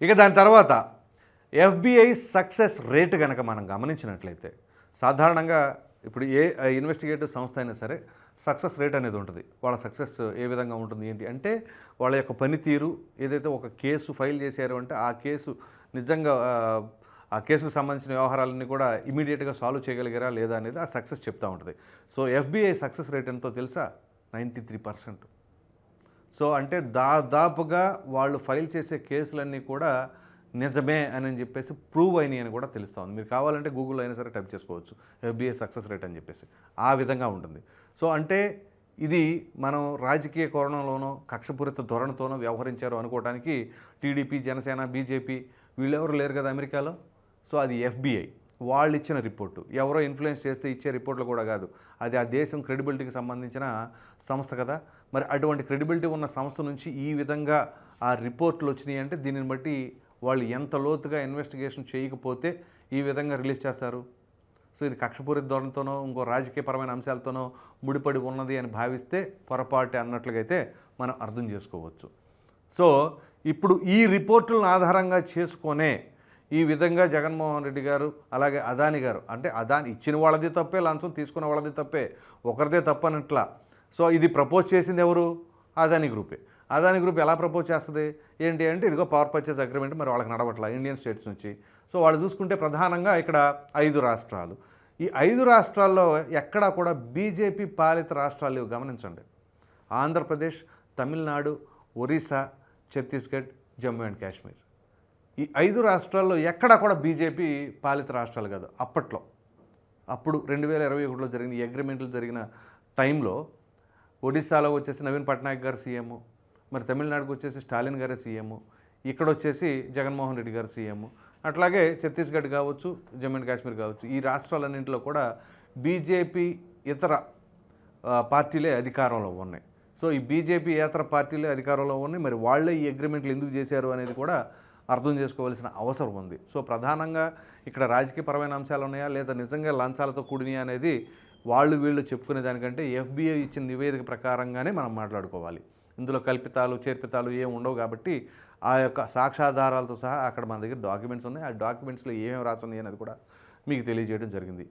ఇక దాని తర్వాత ఎఫ్బిఐ సక్సెస్ రేట్ కనుక మనం గమనించినట్లయితే సాధారణంగా ఇప్పుడు ఏ ఇన్వెస్టిగేటివ్ సంస్థ అయినా సరే సక్సెస్ రేట్ అనేది ఉంటుంది. వాళ్ళ సక్సెస్ ఏ విధంగా ఉంటుంది ఏంటి అంటే వాళ్ళ యొక్క పనితీరు ఏదైతే ఒక కేసు ఫైల్ చేశారు అంటే ఆ కేసు నిజంగా ఆ, ఆ కేసుకు సంబంధించిన వ్యవహారాలన్నీ కూడా ఇమీడియట్గా సాల్వ్ చేయగలిగారా లేదా అనేది ఆ సక్సెస్ చెప్తూ ఉంటుంది. సో ఎఫ్బిఐ సక్సెస్ రేట్ ఎంతో తెలుసా? Ninety three percent. సో అంటే దాదాపుగా వాళ్ళు ఫైల్ చేసే కేసులన్నీ కూడా నిజమే అని చెప్పేసి ప్రూవ్ అయినాయి అని కూడా తెలుస్తుంది మీరు కావాలంటే గూగుల్లో అయినా సరే టైప్ చేసుకోవచ్చు. ఎఫ్బిఐ సక్సెస్ రేట్ అని చెప్పేసి ఆ విధంగా ఉంటుంది. సో అంటే ఇది మనం రాజకీయ కోణంలోనో కక్షపూరిత ధోరణితోనో వ్యవహరించారు అనుకోవడానికి టీడీపీ జనసేన బీజేపీ వీళ్ళెవరు లేరు కదా అమెరికాలో? సో అది ఎఫ్బిఐ. వాళ్ళు ఇచ్చిన రిపోర్టు. ఎవరో ఇన్ఫ్లుయెన్స్ చేస్తే ఇచ్చే రిపోర్ట్లు కూడా కాదు. అది ఆ దేశం క్రెడిబిలిటీకి సంబంధించిన సంస్థ కదా. మరి అటువంటి క్రెడిబిలిటీ ఉన్న సంస్థ నుంచి ఈ విధంగా ఆ రిపోర్ట్లు వచ్చినాయి అంటే దీనిని బట్టి వాళ్ళు ఎంత లోతుగా ఇన్వెస్టిగేషన్ చేయకపోతే ఈ విధంగా రిలీజ్ చేస్తారు? సో ఇది కక్షపూరిత ధోరణితోనో ఇంకో రాజకీయపరమైన అంశాలతోనో ముడిపడి ఉన్నది అని భావిస్తే పొరపాటు అన్నట్లుగా అయితే మనం అర్థం చేసుకోవచ్చు. సో ఇప్పుడు ఈ రిపోర్టులను ఆధారంగా చేసుకొనే ఈ విధంగా జగన్మోహన్ రెడ్డి గారు అలాగే అదాని గారు అంటే అదాని ఇచ్చిన వాళ్ళది తప్పే లంచం తీసుకున్న వాళ్ళది తప్పే ఒకరిదే తప్పనట్లా. సో ఇది ప్రపోజ్ చేసింది ఎవరు? అదాని గ్రూపే. అదాని గ్రూప్ ఎలా ప్రపోజ్ చేస్తుంది? ఏంటి అంటే ఇదిగో పవర్ పర్చేస్ అగ్రిమెంట్ మరి వాళ్ళకి నడవట్ల ఇండియన్ స్టేట్స్ నుంచి. సో వాళ్ళు చూసుకుంటే ప్రధానంగా ఇక్కడ ఐదు రాష్ట్రాలు. ఈ ఐదు రాష్ట్రాల్లో ఎక్కడా కూడా బీజేపీ పాలిత రాష్ట్రాలు ఇవి గమనించండి. ఆంధ్రప్రదేశ్ తమిళనాడు ఒరిస్సా ఛత్తీస్గఢ్ జమ్మూ అండ్ కాశ్మీర్. ఈ ఐదు రాష్ట్రాల్లో ఎక్కడా కూడా బీజేపీ పాలిత రాష్ట్రాలు కాదు. అప్పట్లో. అప్పుడు రెండు వేల ఇరవై ఒకటిలో జరిగిన ఈ అగ్రిమెంట్లు జరిగిన టైంలో ఒడిశాలో వచ్చేసి నవీన్ పట్నాయక్ గారు సీఎం మరి తమిళనాడుకు వచ్చేసి స్టాలిన్ గారే సీఎం ఇక్కడ వచ్చేసి జగన్మోహన్ రెడ్డి గారు సీఎం అట్లాగే ఛత్తీస్గఢ్ కావచ్చు జమ్మూ అండ్ కాశ్మీర్ కావచ్చు ఈ రాష్ట్రాలన్నింటిలో కూడా బీజేపీ ఇతర పార్టీలే అధికారంలో ఉన్నాయి. సో ఈ బీజేపీ ఏతర పార్టీలే అధికారంలో ఉన్నాయి. మరి వాళ్ళే ఈ అగ్రిమెంట్లు ఎందుకు చేశారు అనేది కూడా అర్థం చేసుకోవాల్సిన అవసరం ఉంది. సో ప్రధానంగా ఇక్కడ రాజకీయపరమైన అంశాలు ఉన్నాయా? లేదా నిజంగా లంచాలతో కూడినాయా అనేది వాళ్ళు వీళ్ళు చెప్పుకునే దానికంటే ఎఫ్బిఐ ఇచ్చిన నివేదిక ప్రకారంగానే మనం మాట్లాడుకోవాలి. ఇందులో కల్పితాలు చేర్పితాలు ఏమి ఉండవు కాబట్టి ఆ యొక్క సాక్ష్యాధారాలతో సహా అక్కడ మన దగ్గర డాక్యుమెంట్స్ ఉన్నాయి. ఆ డాక్యుమెంట్స్లో ఏమేమి రాసున్నాయి అనేది కూడా మీకు తెలియజేయడం జరిగింది.